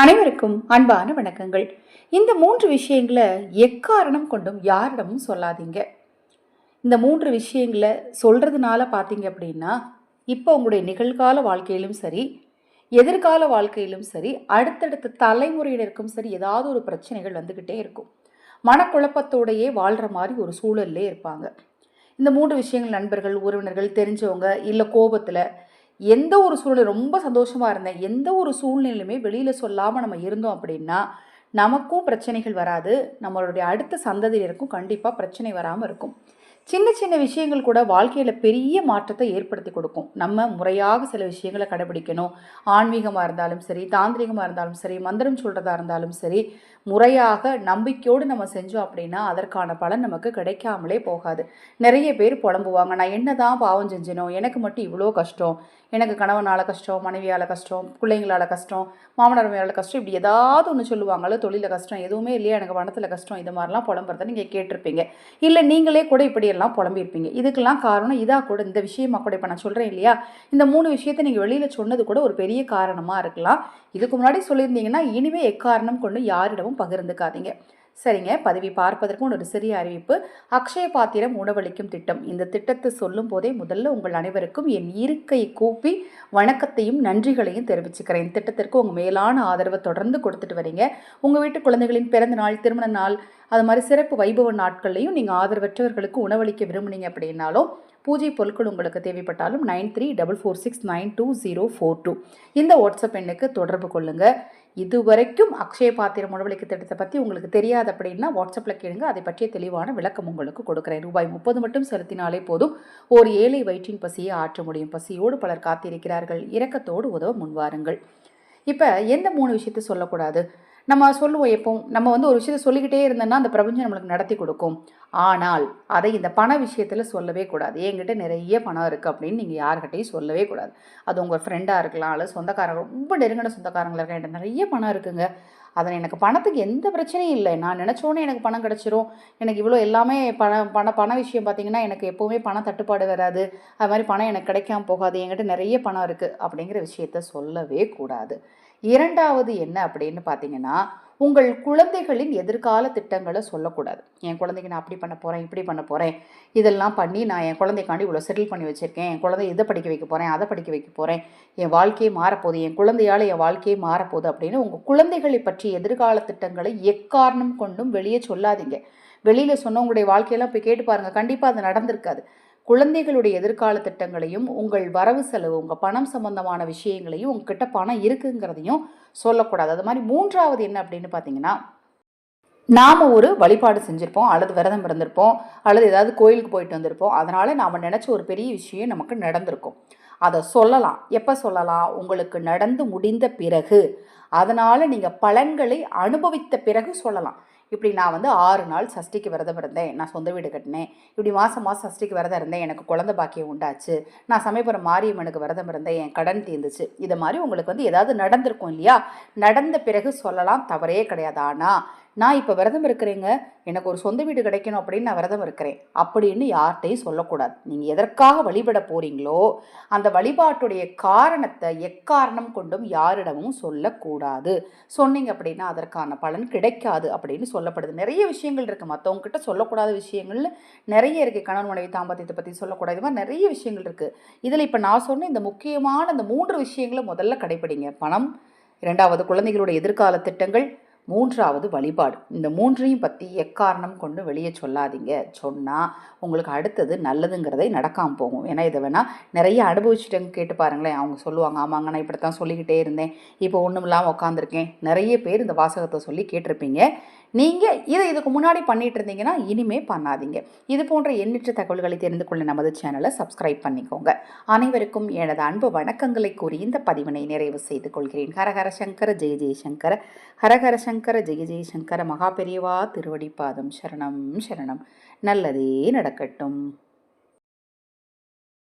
அனைவருக்கும் அன்பான வணக்கங்கள். இந்த மூன்று விஷயங்களை எக்காரணம் கொண்டும் யாரிடமும் சொல்லாதீங்க. இந்த மூன்று விஷயங்களை சொல்கிறதுனால பார்த்தீங்க அப்படின்னா இப்போ உங்களுடைய நிகழ்கால வாழ்க்கையிலும் சரி எதிர்கால வாழ்க்கையிலும் சரி அடுத்தடுத்த தலைமுறையினருக்கும் சரி ஏதாவது ஒரு பிரச்சனைகள் வந்துக்கிட்டே இருக்கும். மனக்குழப்பத்தோடையே வாழ்கிற மாதிரி ஒரு சூழல்லே இருப்பாங்க. இந்த மூன்று விஷயங்கள் நண்பர்கள் உறவினர்கள் தெரிஞ்சவங்க இல்லை கோபத்தில் எந்த ஒரு சூழ்நிலை ரொம்ப சந்தோஷமாக இருந்தேன். எந்த ஒரு சூழ்நிலையுமே வெளியில் சொல்லாமல் நம்ம இருந்தோம் அப்படின்னா நமக்கும் பிரச்சனைகள் வராது. நம்மளுடைய அடுத்த சந்ததியினருக்கும் கண்டிப்பாக பிரச்சனை வராமல் இருக்கும். சின்ன சின்ன விஷயங்கள் கூட வாழ்க்கையில் பெரிய மாற்றத்தை ஏற்படுத்தி கொடுக்கும். நம்ம முறையாக சில விஷயங்களை கடைபிடிக்கணும். ஆன்மீகமாக இருந்தாலும் சரி தாந்திரிகமாக இருந்தாலும் சரி மந்திரம் சொல்கிறதா இருந்தாலும் சரி முறையாக நம்பிக்கையோடு நம்ம செஞ்சோம் அப்படின்னா அதற்கான பலன் நமக்கு கிடைக்காமலே போகாது. நிறைய பேர் புலம்புவாங்க நான் என்ன தான் பாவம் செஞ்சனோ எனக்கு மட்டும் இவ்வளோ கஷ்டம். எனக்கு கணவனால் கஷ்டம் மனைவியால் கஷ்டம் பிள்ளைங்களால் கஷ்டம் மாமனார் மேலால் கஷ்டம். இப்படி ஏதாவது ஒன்று சொல்லுவாங்களோ தொழிலில் கஷ்டம் எதுவுமே இல்லையா எனக்கு பணத்தில் கஷ்டம் இது மாதிரிலாம் புலம்புறத நீங்கள் கேட்டிருப்பீங்க. இல்லை நீங்களே கூட இப்படி இப்படியெல்லாம் புலம்பியிருப்பீங்க. இதுக்கெல்லாம் காரணம் இதாக கூட இந்த விஷயமா கூட இப்போ நான் சொல்கிறேன் இல்லையா? இந்த மூணு விஷயத்த நீங்கள் வெளியில் சொன்னது கூட ஒரு பெரிய காரணமாக இருக்கலாம். இதுக்கு முன்னாடி சொல்லியிருந்தீங்கன்னா இனிமே எக்காரணம் கொண்டு யாரிடமும் பகிர்ந்துக்காதீங்க. சரிங்க. பதவி பார்ப்பதற்கு ஒரு சிறிய அறிவிப்பு. அக்ஷய பாத்திரம் உணவளிக்கும் திட்டம். இந்த திட்டத்தை சொல்லும் போதே முதல்ல உங்கள் அனைவருக்கும் என் இருக்கையை கூப்பி வணக்கத்தையும் நன்றிகளையும் தெரிவிச்சுக்கிறேன். இந்த திட்டத்திற்கு உங்கள் மேலான ஆதரவை தொடர்ந்து கொடுத்துட்டு வரீங்க. உங்கள் வீட்டு குழந்தைகளின் பிறந்த நாள் திருமண நாள் அது மாதிரி சிறப்பு வைபவ நாட்கள்லையும் நீங்கள் ஆதரவற்றவர்களுக்கு உணவளிக்க விரும்புனீங்க அப்படின்னாலும் பூஜை பொருட்கள் உங்களுக்கு தேவைப்பட்டாலும் nine three double four six nine two zero four two. இந்த வாட்ஸ்அப் எண்ணுக்கு தொடர்பு கொள்ளுங்கள் இதுவரைக்கும் அக்ஷய பாத்திரம் உணவளிக்கு திட்டத்தை பற்றி உங்களுக்கு தெரியாது அப்படின்னா வாட்ஸ்அப்பில் கேளுங்க. அதை பற்றிய தெளிவான விளக்கம் உங்களுக்கு கொடுக்குறேன். ரூபாய் முப்பது மட்டும் செலுத்தினாலே போதும். ஒரு ஏழை வயிற்றின் பசியை ஆற்ற முடியும். பசியோடு பலர் காத்திருக்கிறார்கள். இரக்கத்தோடு உதவ முன்வாருங்கள். இப்போ எந்த மூணு விஷயத்தை சொல்லக்கூடாது? நம்ம சொல்லுவோம் எப்போ நம்ம வந்து ஒரு விஷயத்தை சொல்லிக்கிட்டே இருந்தோம்னா அந்த பிரபஞ்சம் நம்மளுக்கு நடத்தி கொடுக்கும். ஆனால் அதை இந்த பண விஷயத்தில் சொல்லவே கூடாது. என்கிட்ட நிறைய பணம் இருக்குது அப்படின்னு நீங்கள் யார்கிட்டையும் சொல்லவே கூடாது. அது உங்கள் ஃப்ரெண்டாக இருக்கலாம் அல்லது சொந்தக்காரங்க ரொம்ப நெருங்கின சொந்தக்காரங்களாக இருக்கலாம். என்கிட்ட நிறைய பணம் இருக்குங்க. அதில் எனக்கு பணத்துக்கு எந்த பிரச்சனையும் இல்லை. நான் நினச்சோன்னே எனக்கு பணம் கிடச்சிரும். எனக்கு இவ்வளோ எல்லாமே பண பண பண விஷயம் பார்த்தீங்கன்னா எனக்கு எப்போவுமே பண தட்டுப்பாடு வராது. அது மாதிரி பணம் எனக்கு கிடைக்காம போகாது. என்கிட்ட நிறைய பணம் இருக்குது அப்படிங்கிற விஷயத்த சொல்லவே கூடாது. இரண்டாவது என்ன அப்படின்னு பார்த்தீங்கன்னா உங்கள் குழந்தைகளின் எதிர்கால திட்டங்களை சொல்லக்கூடாது. என் குழந்தைக்கு நான் அப்படி பண்ண போகிறேன் இப்படி பண்ண போகிறேன் இதெல்லாம் பண்ணி நான் என் குழந்தைக்காண்டி இவ்வளோ செட்டில் பண்ணி வச்சுருக்கேன். என் குழந்தை இதை படிக்க வைக்க போகிறேன் அதை படிக்க வைக்க போகிறேன் என் வாழ்க்கையே மாறப்போகுது. என் குழந்தையால் என் வாழ்க்கையே மாறப்போகுது அப்படின்னு உங்கள் குழந்தைகளை பற்றி எதிர்கால திட்டங்களை எக்காரணம் கொண்டும் வெளியே சொல்லாதீங்க. வெளியில் சொன்னவங்களுடைய வாழ்க்கையெல்லாம் போய் கேட்டு பாருங்கள் கண்டிப்பாக அது நடந்திருக்காது. குழந்தைகளுடைய எதிர்கால திட்டங்களையும் உங்கள் வரவு செலவு உங்கள் பணம் சம்பந்தமான விஷயங்களையும் உங்ககிட்ட பணம் இருக்குங்கிறதையும் சொல்லக்கூடாது. அது மாதிரி மூன்றாவது என்ன அப்படின்னு பார்த்தீங்கன்னா நாம் ஒரு வழிபாடு செஞ்சுருப்போம் அல்லது விரதம் இருந்திருப்போம் அல்லது ஏதாவது கோயிலுக்கு போயிட்டு வந்திருப்போம். அதனால் நாம் நினச்ச ஒரு பெரிய விஷயம் நமக்கு நடந்திருக்கும். அதை சொல்லலாம். எப்போ சொல்லலாம்? உங்களுக்கு நடந்து முடிந்த பிறகு. அதனால் நீங்கள் பலன்களை அனுபவித்த பிறகு சொல்லலாம். இப்படி நான் வந்து ஆறு நாள் சஷ்டிக்கு விரதம் இருந்தேன். நான் சொந்த வீடு கட்டினேன். இப்படி மாதம் மாதம் சஷ்டிக்கு விரதம் இருந்தேன். எனக்கு குழந்தை பாக்கியம் உண்டாச்சு. நான் சமயபுரம் மாரியம்மனுக்கு விரதம் இருந்தேன். என் கடன் தீர்ந்துச்சு. இது மாதிரி உங்களுக்கு வந்து ஏதாவது நடந்திருக்கும் இல்லையா? நடந்த பிறகு சொல்லலாம். தவறே கிடையாது. ஆனால் நான் இப்போ விரதம் இருக்கிறேங்க. எனக்கு ஒரு சொந்த வீடு கிடைக்கணும் அப்படின்னு நான் விரதம் இருக்கிறேன். அப்படின்னு யார்கிட்டையும் சொல்லக்கூடாது. நீங்கள் எதற்காக வழிபட போகிறீங்களோ அந்த வழிபாட்டுடைய காரணத்தை எக்காரணம் கொண்டும் யாரிடமும் சொல்லக்கூடாது. சொன்னீங்க அப்படின்னா அதற்கான பலன் கிடைக்காது அப்படின்னு சொல்லப்படுது. நிறைய விஷயங்கள் இருக்குது மற்றவங்க கிட்ட சொல்லக்கூடாத விஷயங்கள்னு நிறைய இருக்குது கணவன் மனைவி தாம்பத்தியத்தை பற்றி சொல்லக்கூடாது. இது மாதிரி நிறைய விஷயங்கள் இருக்குது இதில் இப்போ நான் சொன்ன இந்த முக்கியமான இந்த மூன்று விஷயங்களை முதல்ல கடைப்பிடிங்க. பணம் இரண்டாவது குழந்தைகளுடைய எதிர்கால திட்டங்கள் மூன்றாவது வழிபாடு. இந்த மூன்றையும் பற்றி எக்காரணம் கொண்டு வெளியே சொல்லாதீங்க. சொன்னால் உங்களுக்கு அடுத்தது நல்லதுங்கிறதே நடக்காமல் போகும். ஏன்னா இதை வேணால் நிறைய அனுபவிச்சுட்டவங்க கேட்டு பாருங்களேன். அவங்க சொல்லுவாங்க ஆமாங்க நான் இப்படி தான் சொல்லிக்கிட்டே இருந்தேன். இப்போ ஒன்றும் இல்லாமல் உட்காந்துருக்கேன் நிறைய பேர் இந்த வாசகத்தை சொல்லி கேட்டிருப்பீங்க. நீங்கள் இதை இதுக்கு முன்னாடி பண்ணிட்டு இருந்தீங்கன்னா இனிமே பண்ணாதீங்க. இது போன்ற எண்ணற்ற தகவல்களை தெரிந்து கொள்ள நமது சேனலை சப்ஸ்கிரைப் பண்ணிக்கோங்க. அனைவருக்கும் எனது அன்பு வணக்கங்களை கூறி இந்த பதிவினை நிறைவு செய்து கொள்கிறேன். ஹரஹர சங்கர ஜெய ஜெயசங்கர ஹரஹர சங்கர. ஜெய ஜெயசங்கர மகா பெரியவா திருவடிப்பாதம் சரணம் சரணம். நல்லதே நடக்கட்டும்.